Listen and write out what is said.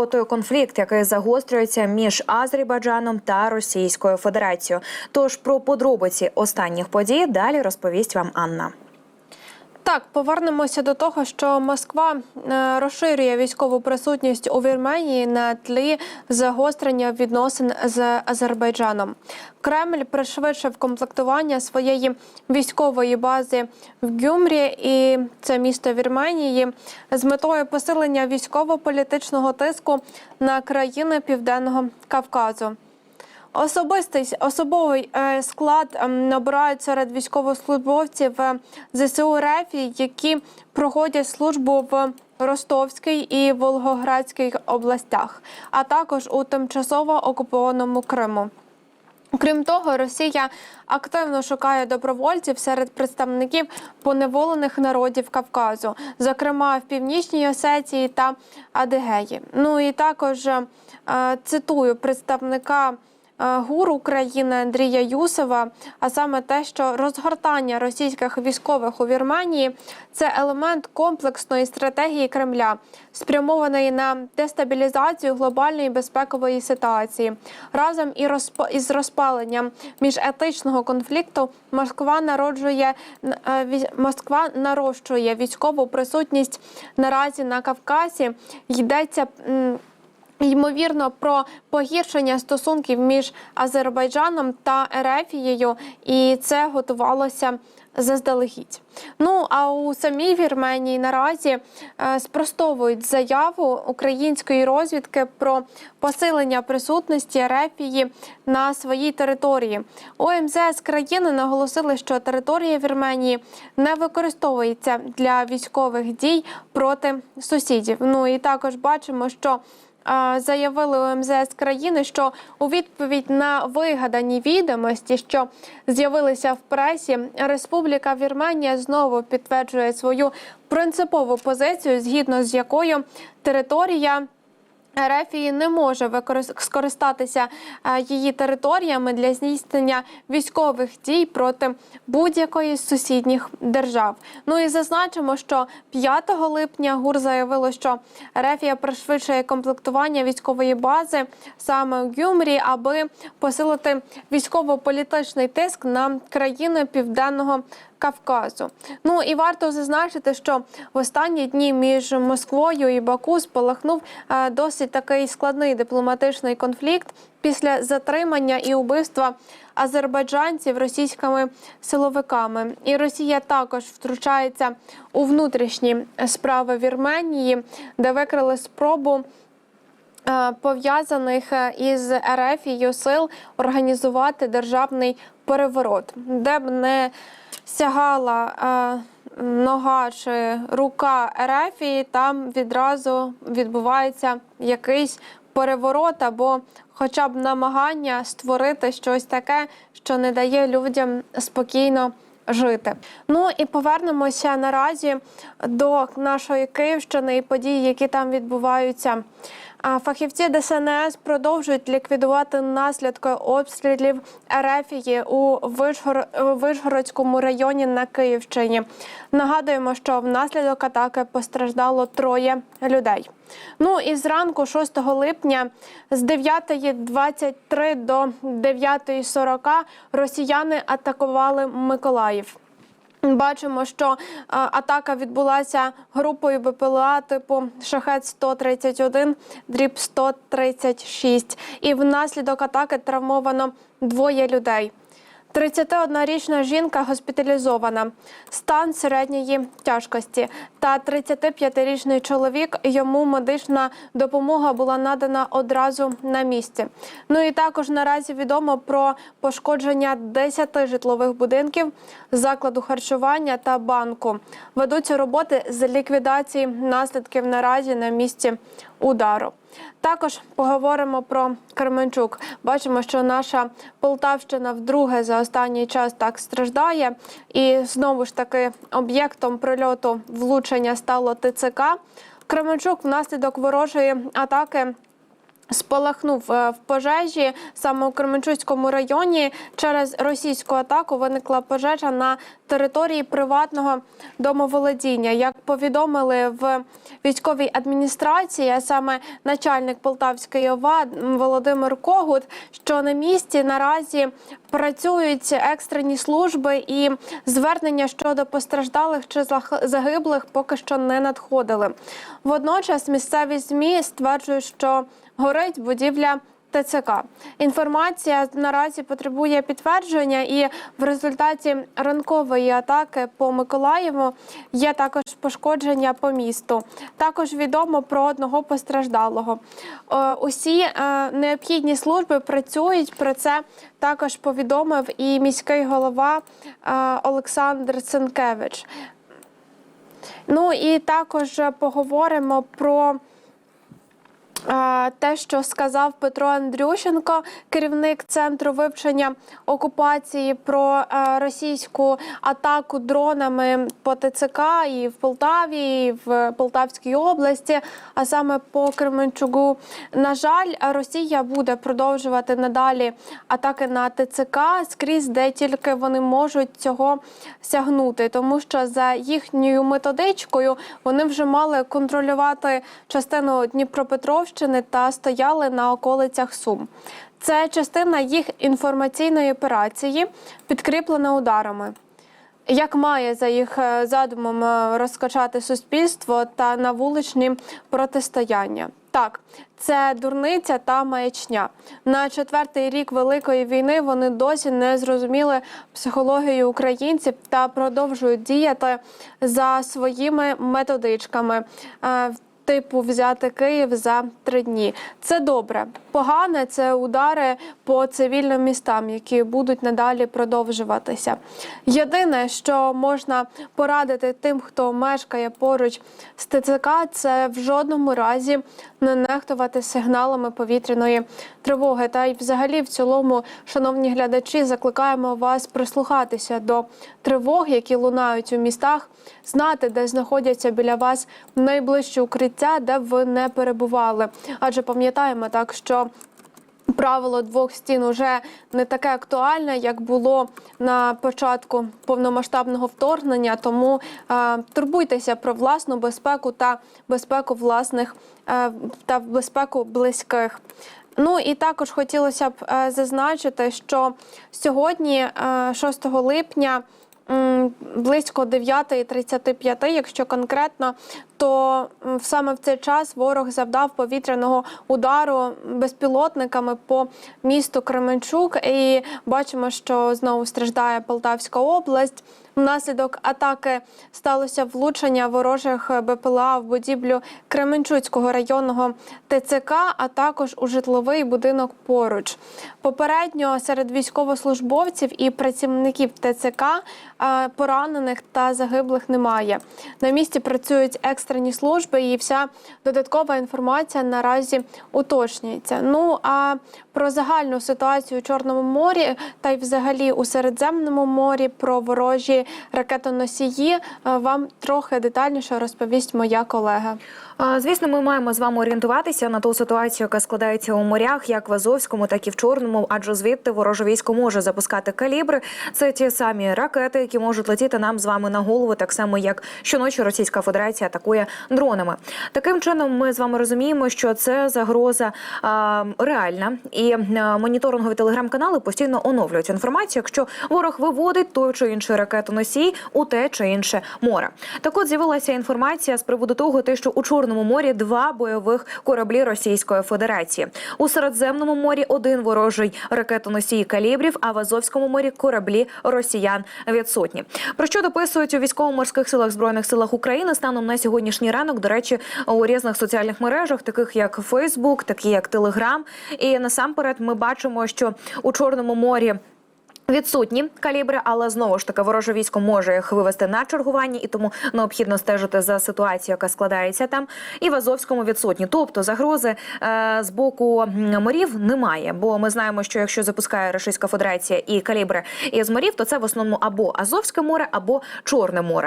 про той конфлікт, який загострюється між Азербайджаном та Російською Федерацією. Тож про подробиці останніх подій далі розповість вам Анна. Так, повернемося до того, що Москва е, розширює військову присутність у Вірменії на тлі загострення відносин з Азербайджаном. Кремль пришвидшив комплектування своєї військової бази в Гюмрі, і це місто Вірменії, з метою посилення військово-політичного тиску на країни Південного Кавказу. Особистий особовий е, склад ем, набирають серед військовослужбовців е, ЗСУ РФ, які проходять службу в Ростовській і Волгоградській областях, а також у тимчасово окупованому Криму. Крім того, Росія активно шукає добровольців серед представників поневолених народів Кавказу, зокрема в Північній Осетії та Адигеї. Ну і також е, цитую представника. Е, ГУР України Андрія Юсова, а саме те, що розгортання російських військових у Вірменії це елемент комплексної стратегії Кремля, спрямованої на дестабілізацію глобальної безпекової ситуації. Разом із розпаленням міжетичного конфлікту Москва народжує е, Москва нарощує військову присутність наразі на Кавказі. Йдеться. Ймовірно, про погіршення стосунків між Азербайджаном та Ерефією, і це готувалося заздалегідь. Ну а у самій Вірменії наразі е, спростовують заяву української розвідки про посилення присутності Ерефії на своїй території. У МЗС країни наголосили, що територія Вірменії не використовується для військових дій проти сусідів. Ну і також бачимо, що заявили у МЗС країни, що у відповідь на вигадані відомості, що з'явилися в пресі, Республіка Вірменія знову підтверджує свою принципову позицію, згідно з якою територія. Ерефії не може скористатися е, її територіями для здійснення військових дій проти будь-якої з сусідніх держав. Ну і зазначимо, що 5 липня ГУР заявило, що Ерефія пришвидшує комплектування військової бази саме у Гюмрі, аби посилити військово-політичний тиск на країни південного Кавказу. Ну і варто зазначити, що в останні дні між Москвою і Баку спалахнув е, досить такий складний дипломатичний конфлікт після затримання і убивства азербайджанців російськими силовиками. І Росія також втручається у внутрішні справи Вірменії, де викрили спробу. е, Пов'язаних е, із РФ сил організувати державний переворот, де б не сягала е, нога чи рука Ерефії, там відразу відбувається якийсь переворот або хоча б намагання створити щось таке, що не дає людям спокійно. Жити. Ну і повернемося наразі до нашої Київщини і подій, які там відбуваються. А Фахівці ДСНС продовжують ліквідувати наслідки обстрілів Ерефії у Вишгор... Вишгородському районі на Київщині. Нагадуємо, що внаслідок атаки постраждало троє людей. Ну і зранку, 6 липня, з 9.23 до 9.40 росіяни атакували Миколаїв. Бачимо, що е, атака відбулася групою БПЛА типу Шахет 131 дріб 136 І внаслідок атаки травмовано двоє людей. 31-річна жінка госпіталізована, стан середньої тяжкості. Та 35-річний чоловік йому медична допомога була надана одразу на місці. Ну і також наразі відомо про пошкодження 10 житлових будинків, закладу харчування та банку. Ведуться роботи з ліквідації наслідків наразі на місці удару. Також поговоримо про Кременчук. Бачимо, що наша Полтавщина вдруге за останній час так страждає, і знову ж таки об'єктом прильоту влучення стало ТЦК. Кременчук внаслідок ворожої атаки Спалахнув е, в пожежі саме у Кременчуцькому районі. Через російську атаку виникла пожежа на території приватного домоволодіння. Як повідомили в військовій адміністрації, а саме начальник Полтавської ОВА Володимир Когут, що на місці наразі працюють екстрені служби і звернення щодо постраждалих чи загиблих поки що не надходили. Водночас місцеві змі стверджують, що горить будівля. ТЦК інформація наразі потребує підтвердження, і в результаті ранкової атаки по Миколаєву є також пошкодження по місту. Також відомо про одного постраждалого. Е, Усі е, необхідні служби працюють. Про це також повідомив і міський голова е, Олександр Цинкевич. Ну і також поговоримо про. Те, що сказав Петро Андрющенко, керівник центру вивчення окупації про е, російську атаку дронами по ТЦК і в Полтаві, і в Полтавській області, а саме по Кременчугу. На жаль, Росія буде продовжувати надалі атаки на ТЦК скрізь, де тільки вони можуть цього сягнути, тому що за їхньою методичкою вони вже мали контролювати частину Дніпропетровщини та стояли на околицях Сум. Це частина їх інформаційної операції, підкріплена ударами. Як має за їх е, задумом е, розкачати суспільство та на вуличні протистояння? Так, це дурниця та маячня. На четвертий рік великої війни вони досі не зрозуміли психологію українців та продовжують діяти за своїми методичками. Типу взяти Київ за три дні. Це добре. Погане це удари по цивільним містам, які будуть надалі продовжуватися. Єдине, що можна порадити тим, хто мешкає поруч з ТЦК, це в жодному разі не нехтувати сигналами повітряної тривоги. Та й, взагалі, в цілому, шановні глядачі, закликаємо вас прислухатися до тривог, які лунають у містах, знати, де знаходяться біля вас найближчі укриття, де б ви не перебували. Адже пам'ятаємо так, що правило двох стін уже не таке актуальне, як було на початку повномасштабного вторгнення. Тому е, турбуйтеся про власну безпеку та безпеку власних е, та безпеку близьких. Ну і також хотілося б е, зазначити, що сьогодні, е, 6 липня, близько 9.35, якщо конкретно, то саме в цей час ворог завдав повітряного удару безпілотниками по місту Кременчук. І бачимо, що знову страждає Полтавська область. Внаслідок атаки сталося влучення ворожих БПЛА в будівлю Кременчуцького районного ТЦК, а також у житловий будинок поруч. Попередньо серед військовослужбовців і працівників ТЦК е, поранених та загиблих немає. На місці працюють екстрені служби, і вся додаткова інформація наразі уточнюється. Ну а про загальну ситуацію у Чорному морі та й взагалі у Середземному морі про ворожі ракетоносії е, вам трохи детальніше розповість моя колега. Звісно, ми маємо з вами орієнтуватися на ту ситуацію, яка складається у морях, як в Азовському, так і в Чорному, адже звідти вороже військо може запускати калібри. Це ті самі ракети, які можуть летіти нам з вами на голову, так само як щоночі Російська Федерація атакує дронами. Таким чином, ми з вами розуміємо, що це загроза а, реальна, і а, моніторингові телеграм-канали постійно оновлюють інформацію, якщо ворог виводить той чи інший ракетоносій у те чи інше море. Так от з'явилася інформація з приводу того, те, що у Чорному морі два бойових кораблі Російської Федерації. У Середземному морі один ворожий ракетоносій калібрів, а в Азовському морі кораблі росіян відсутні. Про що дописують у військово-морських силах збройних силах України станом на сьогоднішній ранок. До речі, у різних соціальних мережах, таких як Фейсбук, такі як Телеграм. І насамперед ми бачимо, що у Чорному морі. Відсутні калібри, але знову ж таки вороже військо може їх вивести на чергування, і тому необхідно стежити за ситуацією, яка складається там. І в Азовському відсутні. Тобто загрози е, з боку морів немає. Бо ми знаємо, що якщо запускає Російська Федерація і калібри із морів, то це в основному або Азовське море, або Чорне море.